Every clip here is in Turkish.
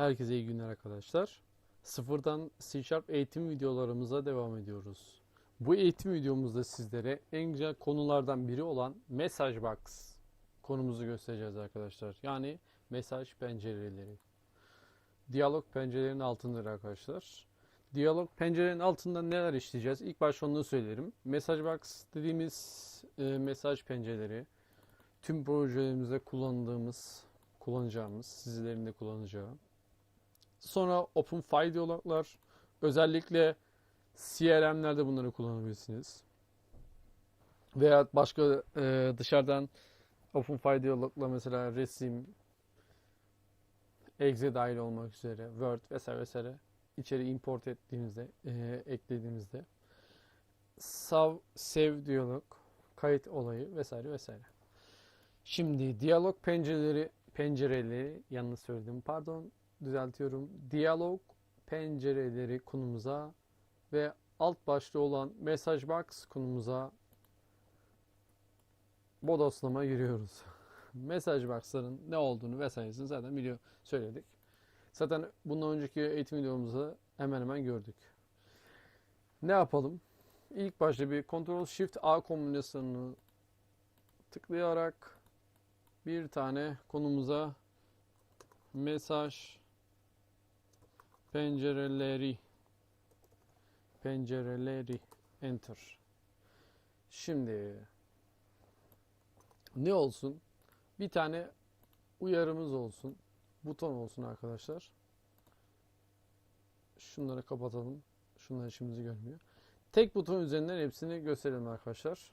Herkese iyi günler arkadaşlar. Sıfırdan C Sharp eğitim videolarımıza devam ediyoruz. Bu eğitim videomuzda sizlere en güzel konulardan biri olan Message Box konumuzu göstereceğiz arkadaşlar. Yani mesaj pencereleri. Diyalog pencerelerinin altındır arkadaşlar. Diyalog pencerenin altında neler işleyeceğiz? İlk başta onu söylerim. Message Box dediğimiz e, mesaj pencereleri tüm projelerimizde kullandığımız, kullanacağımız, sizlerin de kullanacağı. Sonra Open File diyaloglar, özellikle CRM'lerde bunları kullanabilirsiniz. Veya başka e, dışarıdan Open File diyalogla mesela resim, exe dahil olmak üzere, Word vesaire vesaire içeri import ettiğimizde, e, eklediğimizde save, save diyalog, kayıt olayı vesaire vesaire. Şimdi diyalog pencereleri pencereleri yanlış söyledim. Pardon, düzeltiyorum. Diyalog pencereleri konumuza ve alt başlığı olan Message Box konumuza bodoslama giriyoruz. Message Box'ların ne olduğunu vesairesini zaten biliyor söyledik. Zaten bundan önceki eğitim videomuzda hemen hemen gördük. Ne yapalım? İlk başta bir Ctrl Shift A kombinasyonunu tıklayarak bir tane konumuza mesaj pencereleri pencereleri enter. Şimdi ne olsun? Bir tane uyarımız olsun. Buton olsun arkadaşlar. Şunları kapatalım. Şunlar işimizi görmüyor. Tek buton üzerinden hepsini gösterelim arkadaşlar.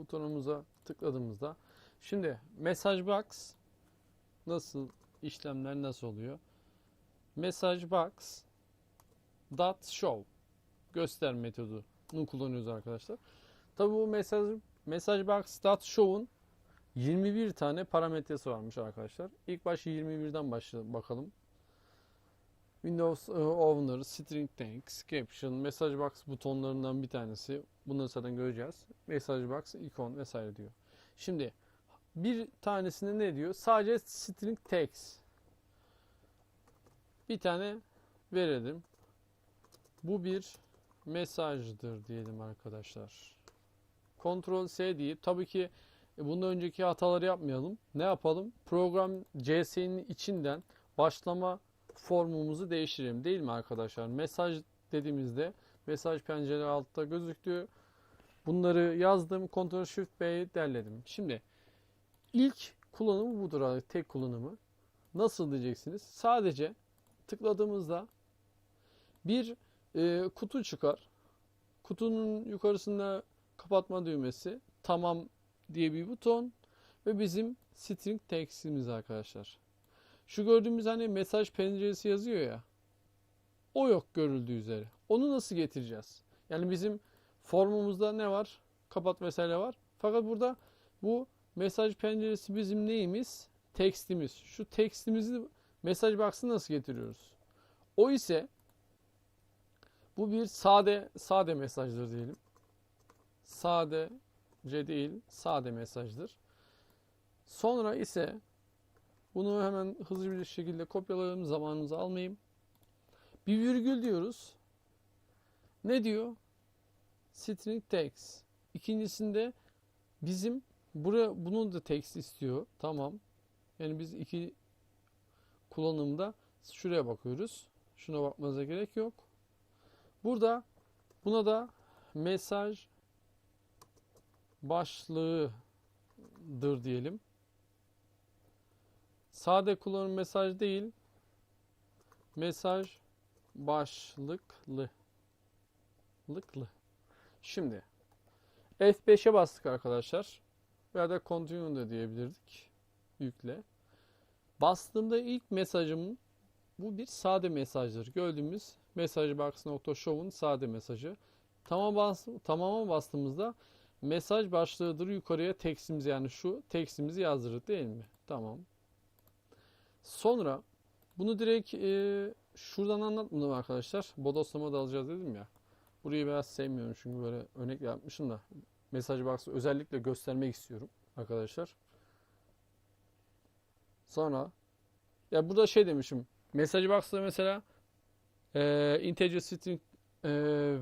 butonumuza tıkladığımızda şimdi Message Box nasıl işlemler nasıl oluyor? Message Box dot show göster metodunu kullanıyoruz arkadaşlar. Tabi bu mesaj Message Box dot show'un 21 tane parametresi varmış arkadaşlar. İlk başta 21'den başlayalım bakalım. Windows e, Owner, String Tanks, Caption, Message Box butonlarından bir tanesi. Bunları zaten göreceğiz. Message Box, ikon vesaire diyor. Şimdi bir tanesinde ne diyor? Sadece String Text. Bir tane verelim. Bu bir mesajdır diyelim arkadaşlar. Ctrl S deyip tabii ki e, bundan önceki hataları yapmayalım. Ne yapalım? Program CS'nin içinden başlama formumuzu değiştirelim değil mi arkadaşlar? Mesaj dediğimizde mesaj pencere altta gözüktü. Bunları yazdım. Ctrl Shift B'yi derledim. Şimdi ilk kullanımı budur abi. Tek kullanımı. Nasıl diyeceksiniz? Sadece tıkladığımızda bir e, kutu çıkar. Kutunun yukarısında kapatma düğmesi tamam diye bir buton ve bizim string text'imiz arkadaşlar. Şu gördüğümüz hani mesaj penceresi yazıyor ya. O yok görüldüğü üzere. Onu nasıl getireceğiz? Yani bizim formumuzda ne var? Kapat vesaire var. Fakat burada bu mesaj penceresi bizim neyimiz? Tekstimiz. Şu tekstimizi mesaj box'ına nasıl getiriyoruz? O ise bu bir sade sade mesajdır diyelim. Sadece değil, sade mesajdır. Sonra ise bunu hemen hızlı bir şekilde kopyalayalım. Zamanınızı almayayım. Bir virgül diyoruz. Ne diyor? String text. İkincisinde bizim buraya bunun da text istiyor. Tamam. Yani biz iki kullanımda şuraya bakıyoruz. Şuna bakmanıza gerek yok. Burada buna da mesaj başlığıdır diyelim. Sade kullanım mesaj değil. Mesaj başlıklı. Lıklı. Şimdi F5'e bastık arkadaşlar. Veya da continue da diyebilirdik. Yükle. Bastığımda ilk mesajım bu bir sade mesajdır. Gördüğümüz messagebox.show'un sade mesajı. Tamam bas, tamama bastığımızda mesaj başlığıdır yukarıya tekstimizi yani şu tekstimizi yazdırdık değil mi? Tamam. Sonra bunu direkt e, şuradan anlatmadım arkadaşlar. Bodoslama da alacağız dedim ya. Burayı biraz sevmiyorum çünkü böyle örnek yapmışım da mesaj box'ı özellikle göstermek istiyorum arkadaşlar. Sonra ya burada şey demişim. Message box'ta mesela e, integer string e,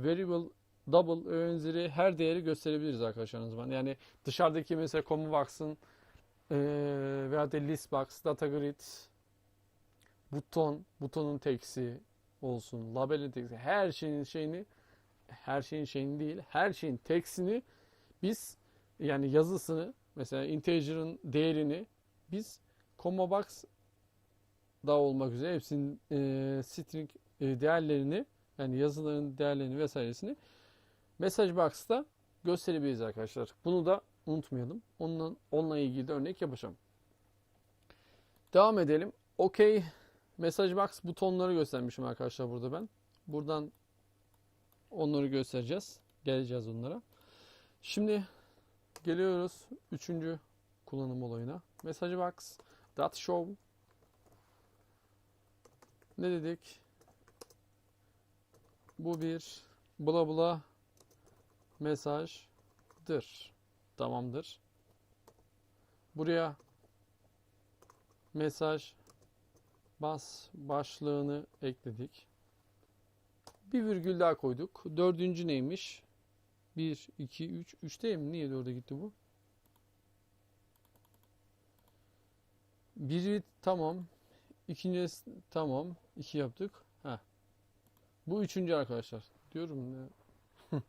variable double benzeri her değeri gösterebiliriz arkadaşlar zaman. Yani dışarıdaki mesela combo box'ın e, veya da list box, data grid, buton, butonun teksi olsun, labelin teksi, her şeyin şeyini her şeyin şeyini değil, her şeyin teksini biz yani yazısını mesela integer'ın değerini biz comma box da olmak üzere hepsinin e, string e, değerlerini yani yazıların değerlerini vesairesini message box'ta gösterebiliriz arkadaşlar. Bunu da unutmayalım. Onunla, onunla ilgili de örnek yapacağım. Devam edelim. OK message box butonları göstermişim arkadaşlar burada ben. Buradan onları göstereceğiz. Geleceğiz onlara. Şimdi geliyoruz üçüncü kullanım olayına. Message box dot show ne dedik? Bu bir bula bula mesajdır. Tamamdır. Buraya mesaj bas başlığını ekledik. Bir virgül daha koyduk. Dördüncü neymiş? 1, 2, 3. 3 değil mi? Niye 4'e gitti bu? Biri tamam. İkincisi tamam. 2 yaptık. Heh. Bu üçüncü arkadaşlar. Diyorum ne?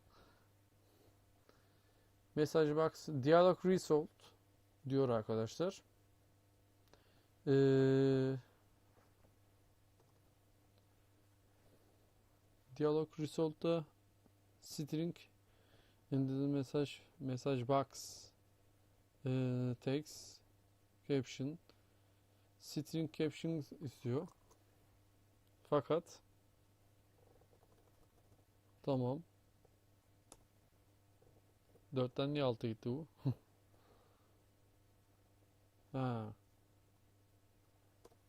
Message box dialog result diyor arkadaşlar. Ee, dialog result'ta string in the message message box ee, text caption string caption istiyor. Fakat tamam. Dörtten niye altı gitti bu? ha.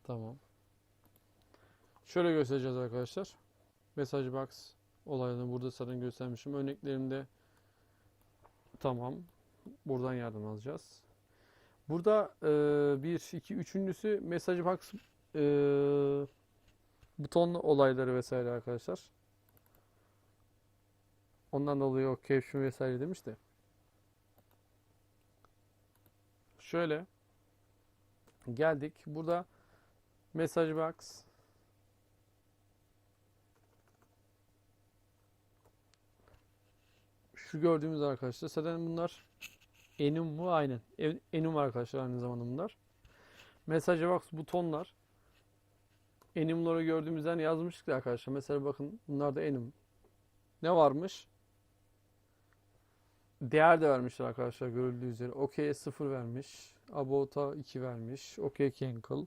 Tamam. Şöyle göstereceğiz arkadaşlar. Message box olayını burada zaten göstermişim. Örneklerimde tamam. Buradan yardım alacağız. Burada e, bir, iki, üçüncüsü message box e, buton olayları vesaire arkadaşlar. Ondan dolayı o caption vesaire demiş de. Şöyle geldik. Burada message box şu gördüğümüz arkadaşlar. Zaten bunlar enum mu? Aynen. En- enum arkadaşlar aynı zamanda bunlar. Message box butonlar. Enumları gördüğümüzden yazmıştık ya arkadaşlar. Mesela bakın bunlar da enum. Ne varmış? Değer de vermişler arkadaşlar görüldüğü üzere. OK'ye 0 vermiş. About'a 2 vermiş. OK Cancel.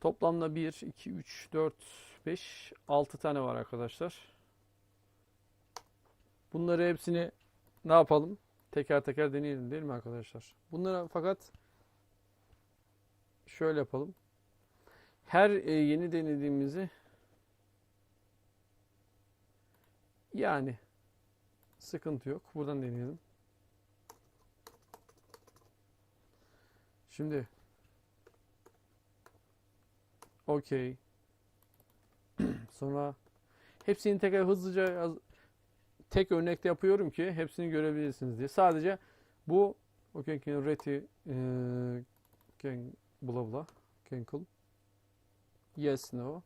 Toplamda 1 2 3 4 5 6 tane var arkadaşlar Bunları hepsini ne yapalım? Teker teker deneyelim değil mi arkadaşlar? Bunlara fakat şöyle yapalım. Her e, yeni denediğimizi yani sıkıntı yok. Buradan deneyelim. Şimdi okey. Sonra hepsini tekrar hızlıca tek örnekte yapıyorum ki hepsini görebilirsiniz diye. Sadece bu can reti e, can bla bla cancel yes no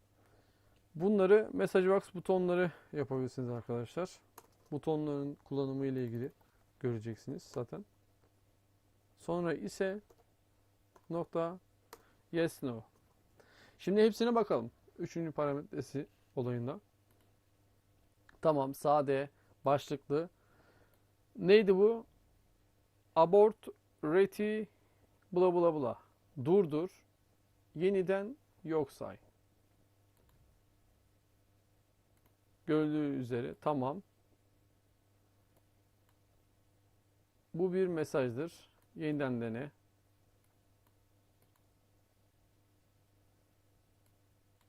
bunları message box butonları yapabilirsiniz arkadaşlar. Butonların kullanımı ile ilgili göreceksiniz zaten. Sonra ise nokta yes no. Şimdi hepsine bakalım. Üçüncü parametresi olayında. Tamam sade başlıklı. Neydi bu? Abort reti bula bula bula. Durdur. Yeniden yok say. Gördüğü üzere tamam. Bu bir mesajdır. Yeniden dene.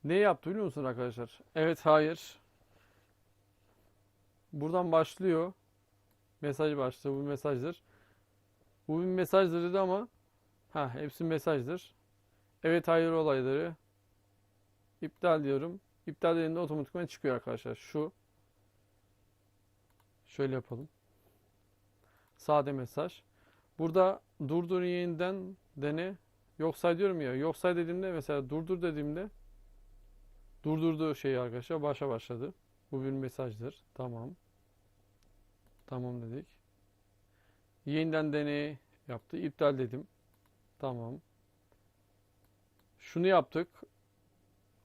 Ne yaptı biliyor musun arkadaşlar? Evet, hayır. Buradan başlıyor. Mesaj başlığı bu mesajdır. Bu bir mesajdır dedi ama ha hepsi mesajdır. Evet hayır olayları. İptal diyorum. İptal dediğimde otomatikman çıkıyor arkadaşlar. Şu. Şöyle yapalım. Sade mesaj. Burada durdur yeniden dene. Yok say diyorum ya. Yok say dediğimde mesela durdur dediğimde durdurduğu şeyi arkadaşlar başa başladı. Bu bir mesajdır. Tamam. Tamam dedik. Yeniden deney yaptı. İptal dedim. Tamam. Şunu yaptık.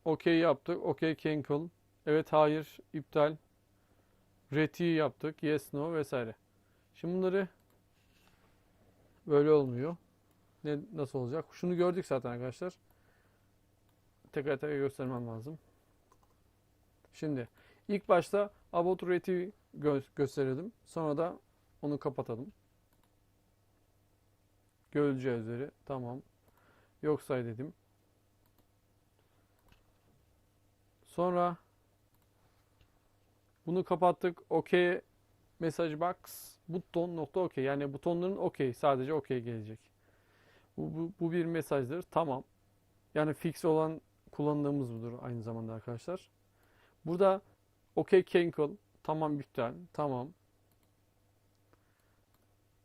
Okey yaptık. Okey cancel. Evet hayır iptal. Reti yaptık. Yes no vesaire. Şimdi bunları böyle olmuyor. Ne nasıl olacak? Şunu gördük zaten arkadaşlar. Tekrar tekrar göstermem lazım. Şimdi ilk başta about reti gö gösterelim. Sonra da onu kapatalım. Görüleceği üzere. Tamam. Yok say dedim. Sonra bunu kapattık. OK message box buton nokta OK. Yani butonların OK. Sadece OK gelecek. Bu, bu, bu bir mesajdır. Tamam. Yani fix olan kullandığımız budur aynı zamanda arkadaşlar. Burada OK cancel. Tamam iptal. Tamam.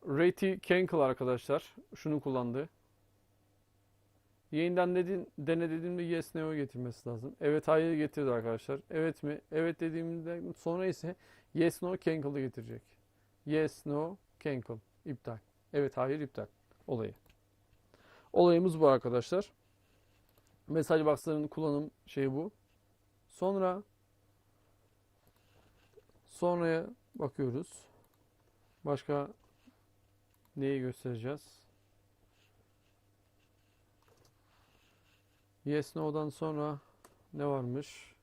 Rate cancel arkadaşlar. Şunu kullandı. Yeniden dedin, dene dediğimde yes no getirmesi lazım. Evet hayır getirdi arkadaşlar. Evet mi? Evet dediğimde sonra ise yes no cancel'ı getirecek. Yes no cancel. iptal. Evet hayır iptal. Olayı. Olayımız bu arkadaşlar. Mesaj box'ların kullanım şeyi bu. Sonra sonraya bakıyoruz. Başka neyi göstereceğiz? Yes No'dan sonra ne varmış?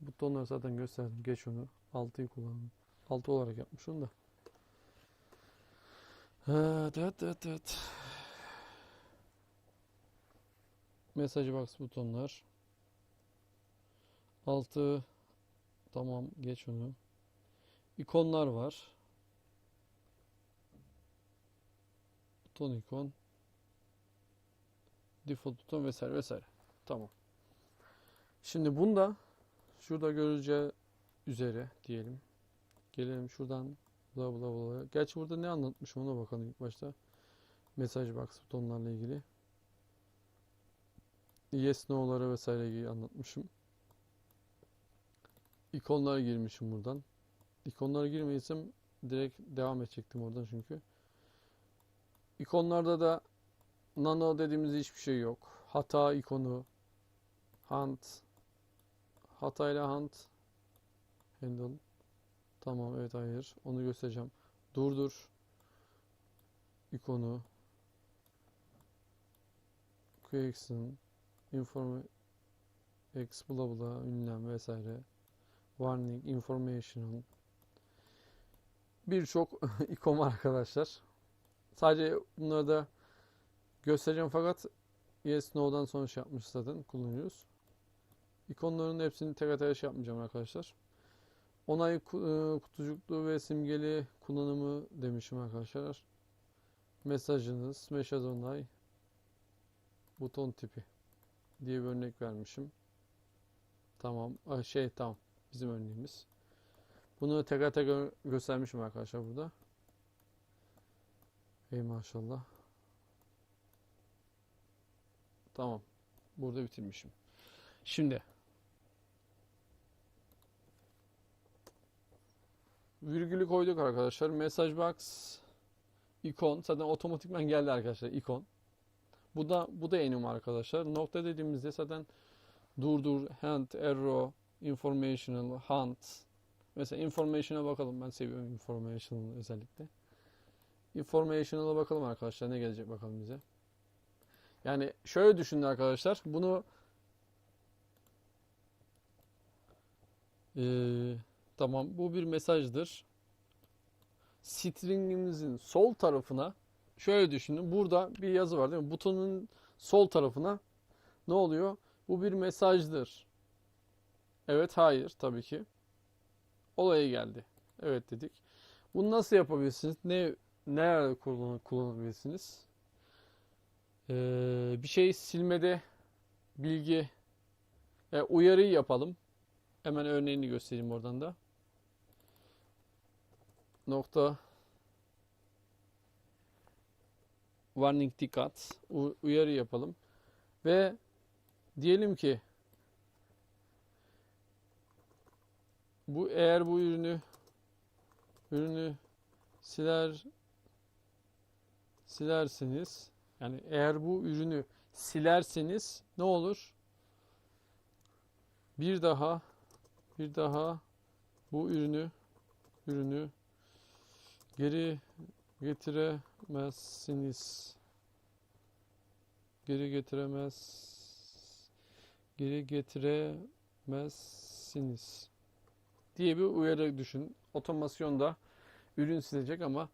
Butonları zaten gösterdim. Geç onu. 6'yı kullandım. 6 olarak yapmış onu da. Evet, evet, evet, evet. Message box butonlar. 6 tamam geç onu. İkonlar var. Buton ikon. Default buton vesaire vesaire. Tamam. Şimdi bunda şurada görüleceği üzere diyelim. Gelelim şuradan bla bla bla. Gerçi burada ne anlatmışım ona bakalım ilk başta. Mesaj box butonlarla ilgili. Yes no'lara vesaire ilgili anlatmışım. İkonlara girmişim buradan. İkonlara girmeysem direkt devam edecektim oradan çünkü. İkonlarda da Nano dediğimiz hiçbir şey yok. Hata ikonu. Hunt. Hatayla hunt. Handle. Tamam evet hayır. Onu göstereceğim. Durdur. ikonu. Quickson. Inform X bla bla ünlem vesaire. Warning, informational. Birçok ikon var arkadaşlar. Sadece bunları da göstereceğim fakat yes no'dan sonra şey yapmış zaten kullanıyoruz. İkonların hepsini teker teker şey yapmayacağım arkadaşlar. Onay e, kutucuklu ve simgeli kullanımı demişim arkadaşlar. Mesajınız, mesaj onay, buton tipi diye bir örnek vermişim. Tamam, şey tamam bizim örneğimiz. Bunu teker teker göstermişim arkadaşlar burada. Ey maşallah. Tamam. Burada bitirmişim. Şimdi virgülü koyduk arkadaşlar. Message box ikon zaten otomatikman geldi arkadaşlar ikon. Bu da bu da enum arkadaşlar. Nokta dediğimizde zaten durdur, hand, arrow, informational, hunt. Mesela information'a bakalım. Ben seviyorum informational özellikle. Informational'a bakalım arkadaşlar. Ne gelecek bakalım bize. Yani şöyle düşünün arkadaşlar. Bunu Ee, tamam bu bir mesajdır. Stringimizin sol tarafına şöyle düşünün. Burada bir yazı var değil mi? Butonun sol tarafına ne oluyor? Bu bir mesajdır. Evet, hayır tabii ki. Olaya geldi. Evet dedik. Bunu nasıl yapabilirsiniz? Ne nerede kullan- kullanabilirsiniz? Ee, bir şey silmede bilgi e, uyarıyı yapalım. Hemen örneğini göstereyim oradan da. Nokta warning dikkat uyarı yapalım ve diyelim ki bu eğer bu ürünü ürünü siler silerseniz yani eğer bu ürünü silerseniz ne olur? Bir daha bir daha bu ürünü ürünü geri getiremezsiniz. Geri getiremez geri getiremezsiniz diye bir uyarı düşün. Otomasyonda ürün silecek ama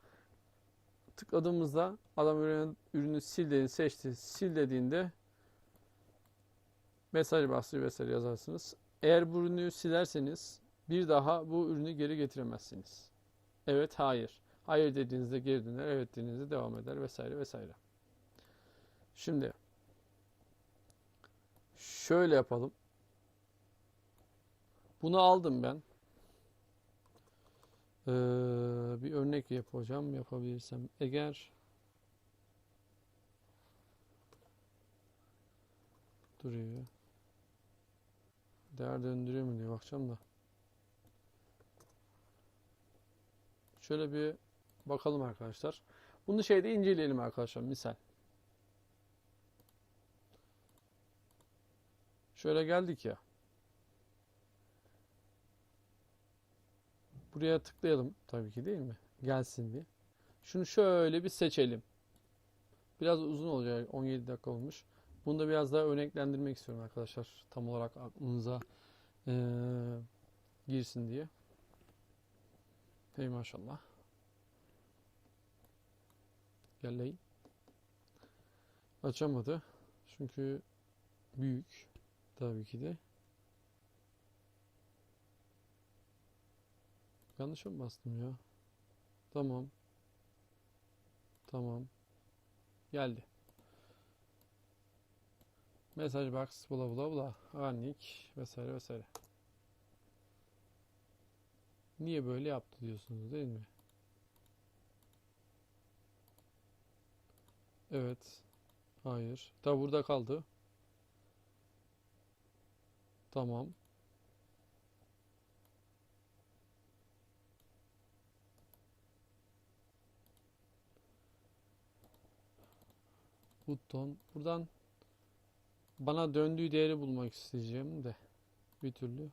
tıkladığımızda adam ürünü, ürünü sil dedi, seçti. Sil dediğinde mesaj bahsi vesaire yazarsınız. Eğer bu ürünü silerseniz bir daha bu ürünü geri getiremezsiniz. Evet, hayır. Hayır dediğinizde geri döner, evet dediğinizde devam eder vesaire vesaire. Şimdi şöyle yapalım. Bunu aldım ben. Ee, bir örnek yapacağım yapabilirsem. Eğer duruyor. Değer döndürüyor mu diye bakacağım da. Şöyle bir bakalım arkadaşlar. Bunu şeyde inceleyelim arkadaşlar. Misal. Şöyle geldik ya. Buraya tıklayalım tabii ki değil mi? Gelsin bir. Şunu şöyle bir seçelim. Biraz uzun olacak. 17 dakika olmuş. Bunu da biraz daha örneklendirmek istiyorum arkadaşlar. Tam olarak aklınıza eee, girsin diye. Hey maşallah. Gelleyin. Açamadı. Çünkü büyük. Tabii ki de. Yanlış mı bastım ya? Tamam. Tamam. Geldi. Mesaj box bula bula bula. Anlik vesaire vesaire. Niye böyle yaptı diyorsunuz değil mi? Evet. Hayır. Da burada kaldı. Tamam. Buton. Buradan bana döndüğü değeri bulmak isteyeceğim de bir türlü.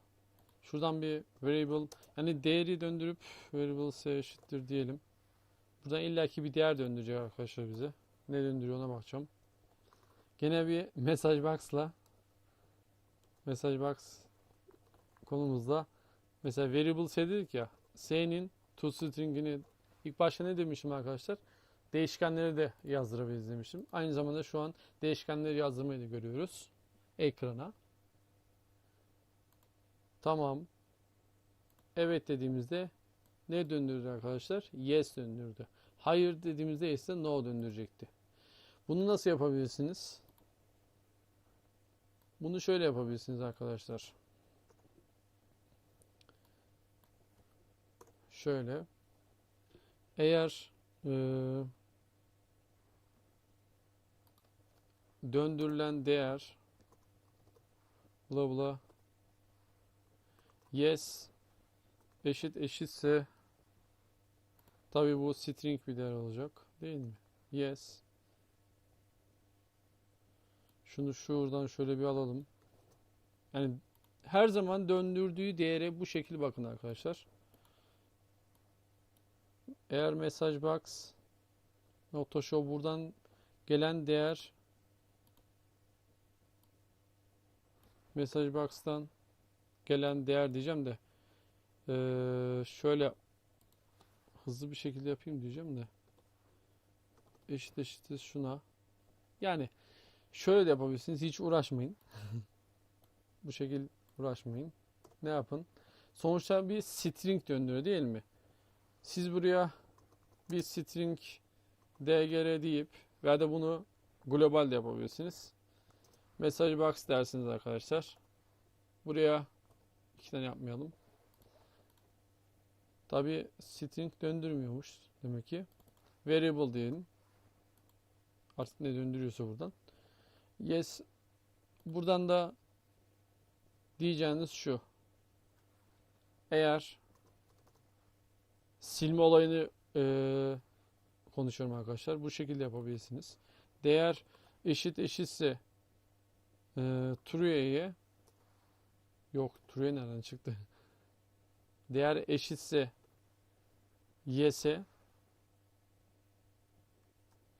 Şuradan bir variable yani değeri döndürüp variable eşittir diyelim. Buradan illaki bir değer döndürecek arkadaşlar bize. Ne döndürüyor ona bakacağım. Gene bir message box'la message box konumuzda mesela variable s dedik ya s'nin toString'ini ilk başta ne demiştim arkadaşlar? Değişkenleri de yazdırabiliriz demiştim. Aynı zamanda şu an değişkenleri yazdırmayı da görüyoruz ekrana. Tamam. Evet dediğimizde ne döndürdü arkadaşlar? Yes döndürdü. Hayır dediğimizde ise no döndürecekti. Bunu nasıl yapabilirsiniz? Bunu şöyle yapabilirsiniz arkadaşlar. Şöyle. Eğer eee, döndürülen değer bla bla yes eşit eşitse tabi bu string bir değer olacak değil mi? Yes şunu şuradan şöyle bir alalım. Yani her zaman döndürdüğü değere bu şekil bakın arkadaşlar. Eğer message box nokta show buradan gelen değer message box'tan gelen değer diyeceğim de şöyle hızlı bir şekilde yapayım diyeceğim de. Eşit eşittir şuna. Yani şöyle de yapabilirsiniz hiç uğraşmayın. Bu şekil uğraşmayın. Ne yapın? Sonuçta bir string döndürüyor değil mi? Siz buraya bir string dgr deyip veya da bunu global de yapabilirsiniz. Message box dersiniz arkadaşlar. Buraya iki tane yapmayalım. Tabi string döndürmüyormuş demek ki. Variable diyelim. Artık ne döndürüyorsa buradan. Yes. Buradan da diyeceğiniz şu. Eğer silme olayını eee, konuşuyorum arkadaşlar. Bu şekilde yapabilirsiniz. Değer eşit eşitse eee true'ye yok true nereden çıktı? Değer eşitse y'se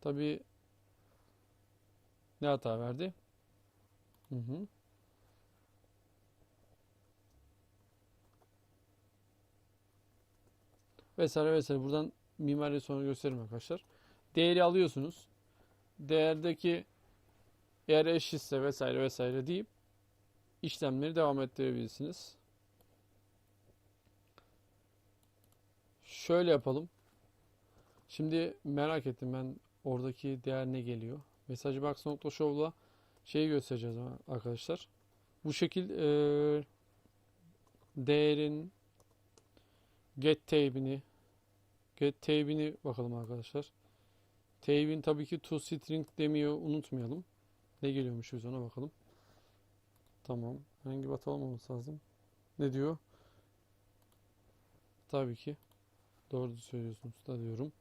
tabi ne hata verdi? Hı hı. Vesaire vesaire. Buradan mimari sonra gösteririm arkadaşlar. Değeri alıyorsunuz. Değerdeki eğer eşitse vesaire vesaire deyip işlemleri devam ettirebilirsiniz. Şöyle yapalım. Şimdi merak ettim ben oradaki değer ne geliyor. MessageBox.show'la şeyi göstereceğiz arkadaşlar. Bu şekil e, değerin get tab'ini get tab'ini bakalım arkadaşlar. Tab'in tabii ki to string demiyor unutmayalım. Ne geliyormuş biz ona bakalım. Tamam. Hangi bir hata olmaması lazım. Ne diyor? Tabii ki. Doğru söylüyorsunuz da diyorum.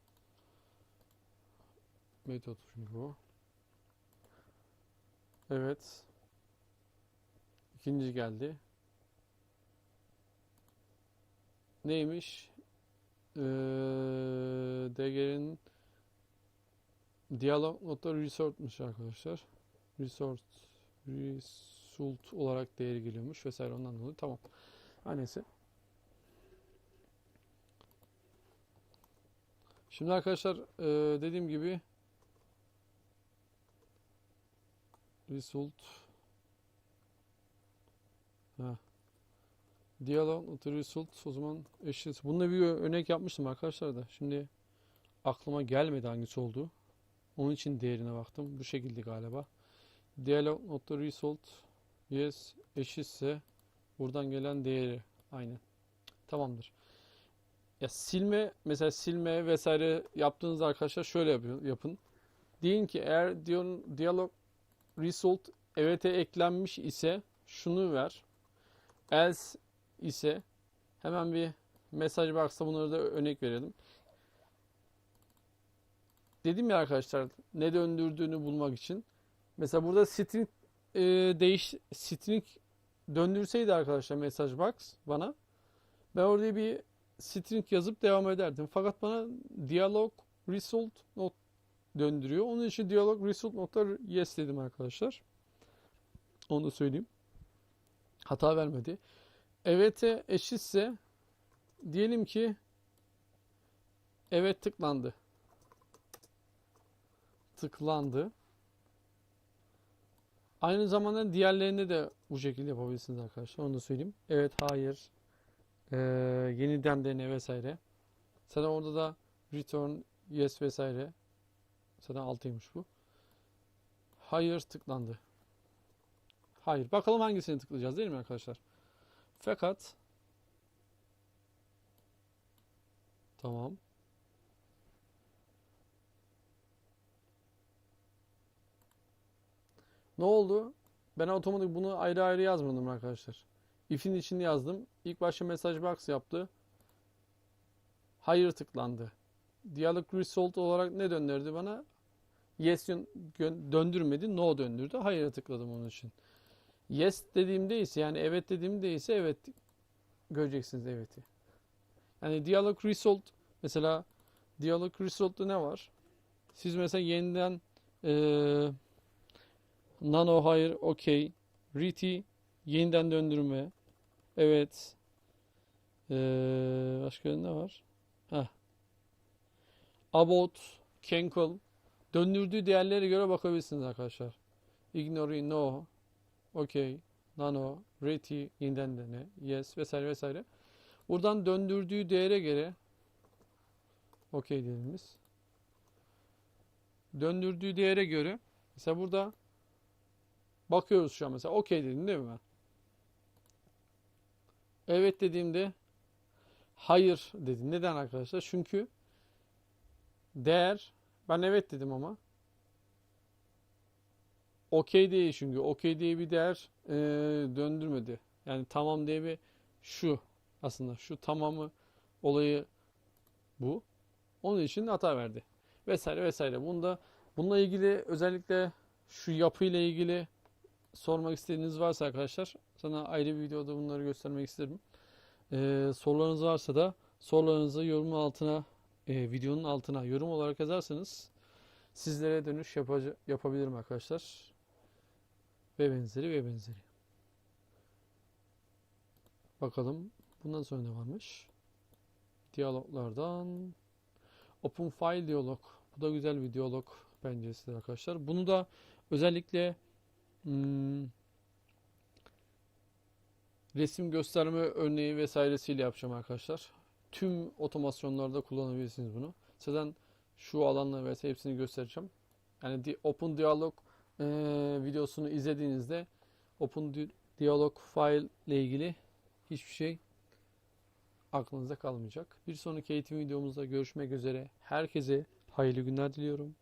Metot çünkü bu. Evet. İkinci geldi. Neymiş? Ee, DG'nin diyalog nokta resort'muş arkadaşlar. Resort result olarak değeri geliyormuş vesaire ondan dolayı tamam. Neyse. Şimdi arkadaşlar e, dediğim gibi result ha. Dialog result o zaman eşit. Bununla bir örnek yapmıştım arkadaşlar da. Şimdi aklıma gelmedi hangisi olduğu. Onun için değerine baktım. Bu şekilde galiba. Dialog result yes eşitse buradan gelen değeri aynen. Tamamdır. Ya silme mesela silme vesaire yaptığınız arkadaşlar şöyle yapıyor, yapın. Deyin ki eğer dialog result evet'e eklenmiş ise şunu ver. Else ise hemen bir mesaj box'ta bunları da örnek verelim. Dedim ya arkadaşlar ne döndürdüğünü bulmak için. Mesela burada string e, değiş string döndürseydi arkadaşlar mesaj box bana ben orada bir string yazıp devam ederdim. Fakat bana dialog result not döndürüyor. Onun için dialog result nokta yes dedim arkadaşlar. Onu da söyleyeyim. Hata vermedi. Evet'e eşitse diyelim ki evet tıklandı. Tıklandı. Aynı zamanda diğerlerinde de bu şekilde yapabilirsiniz arkadaşlar. Onu da söyleyeyim. Evet, hayır, ee, yeniden dene vesaire. Zaten orada da return, yes vesaire. Zaten altıymış bu. Hayır tıklandı. Hayır. Bakalım hangisini tıklayacağız değil mi arkadaşlar? Fakat tamam. Ne oldu? Ben otomatik bunu ayrı ayrı yazmadım arkadaşlar. If'in içinde yazdım. İlk başta mesaj box yaptı. Hayır tıklandı. Dialog result olarak ne döndürdü bana? Yes döndürmedi. No döndürdü. Hayır tıkladım onun için. Yes dediğimde ise yani evet dediğimde ise evet göreceksiniz evet'i. Yani dialog result mesela dialog result'ta ne var? Siz mesela yeniden e, nano hayır okey reti yeniden döndürme evet e, başka ne var? Heh. About cancel döndürdüğü değerlere göre bakabilirsiniz arkadaşlar. Ignore no okey, nano, reti, yeniden dene, yes vesaire vesaire. Buradan döndürdüğü değere göre okey diyelim biz. Döndürdüğü değere göre mesela burada bakıyoruz şu an mesela okey dedim değil mi ben? Evet dediğimde hayır dedim. Neden arkadaşlar? Çünkü değer ben evet dedim ama okey değil çünkü okey diye bir değer e, döndürmedi. Yani tamam diye bir şu aslında şu tamamı olayı bu. Onun için hata verdi. Vesaire vesaire. Bunda bununla ilgili özellikle şu yapıyla ilgili sormak istediğiniz varsa arkadaşlar sana ayrı bir videoda bunları göstermek isterim. Ee, sorularınız varsa da sorularınızı yorum altına e, videonun altına yorum olarak yazarsanız sizlere dönüş yapaca- yapabilirim arkadaşlar. Ve benzeri ve benzeri. Bakalım bundan sonra ne varmış? Diyaloglardan Open File diyalog. Bu da güzel bir diyalog bence size arkadaşlar. Bunu da özellikle hmm, resim gösterme örneği vesairesiyle yapacağım arkadaşlar. Tüm otomasyonlarda kullanabilirsiniz bunu. Zaten şu alanla vesaire hepsini göstereceğim. Yani Open Dialog e, videosunu izlediğinizde Open Di- Dialog file ile ilgili hiçbir şey aklınızda kalmayacak. Bir sonraki eğitim videomuzda görüşmek üzere. Herkese hayırlı günler diliyorum.